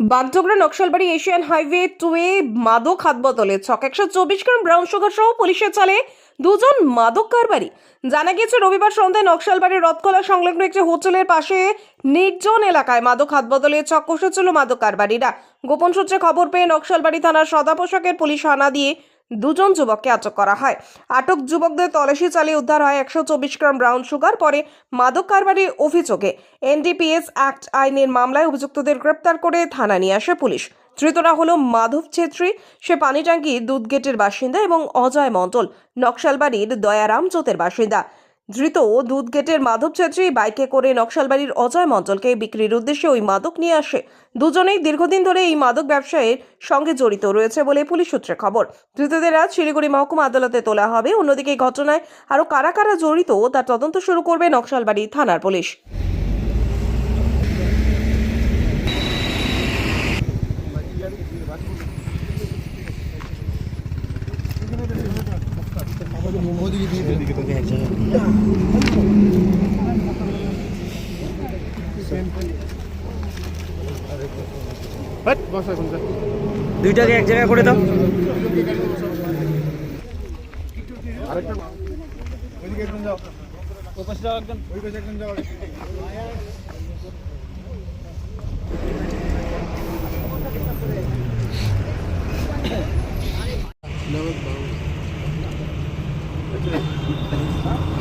Bagdogra Naxalbari Asian highway টুয়ে মাদক হাত বদলে ছক একশো চব্বিশ গ্রাম ব্রাউন সুগার সহ পুলিশের চালে দুজন মাদক কারবারি। জানা গিয়েছে, রবিবার সন্ধ্যায় নকশালবাড়ির রথকলা সংলগ্ন একটি হোটেলের পাশে নির্জন এলাকায় মাদক হাত বদলে ছক কষেছিল মাদক কারবারিরা। গোপন সূত্রে খবর পেয়ে নকশালবাড়ি থানার সদা পোশাকের পুলিশ হানা দিয়ে দুজন যুবককে আটক করা হয়। আটক যুবকদের তলাশি চালিয়ে উদ্ধার হয় একশো চব্বিশ গ্রাম ব্রাউন সুগার, পরে মাদক কারবারির অভিযোগে এনডিপিএস অ্যাক্ট আইনের মামলায় অভিযুক্তদের গ্রেপ্তার করে থানা নিয়ে আসে পুলিশ। ধৃতরা হলো মাধব ছেত্রী, সে পানিটাঙ্কি দুধগেটের বাসিন্দা, এবং অজয় মণ্ডল, নকশালবাড়ির দয়ারাম জোতের বাসিন্দা। ধৃত দুধগেটের মাধব ছেত্রী বাইকে করে নকশালবাড়ির অজয় মণ্ডলকে বিক্রির উদ্দেশ্যে ওই মাদক নিয়ে আসে। দুজনেই দীর্ঘদিন ধরে এই মাদক ব্যবসায়ের সঙ্গে জড়িত রয়েছে বলে পুলিশ সূত্রে খবর। ধৃতদের আজ শিলিগুড়ি মহকুমা আদালতে তোলা হবে। অন্যদিকে এই ঘটনায় আরও কারা কারা জড়িত তার তদন্ত শুরু করবে নকশালবাড়ি থানার পুলিশ। হ্যাঁ, দুইটাকে এক জায়গায় করে দাও। আরেকটা ওইদিকে একজন যাও। ওই পাশে যাও একদম ওই পাশে একজন যাও। No, no. 对。一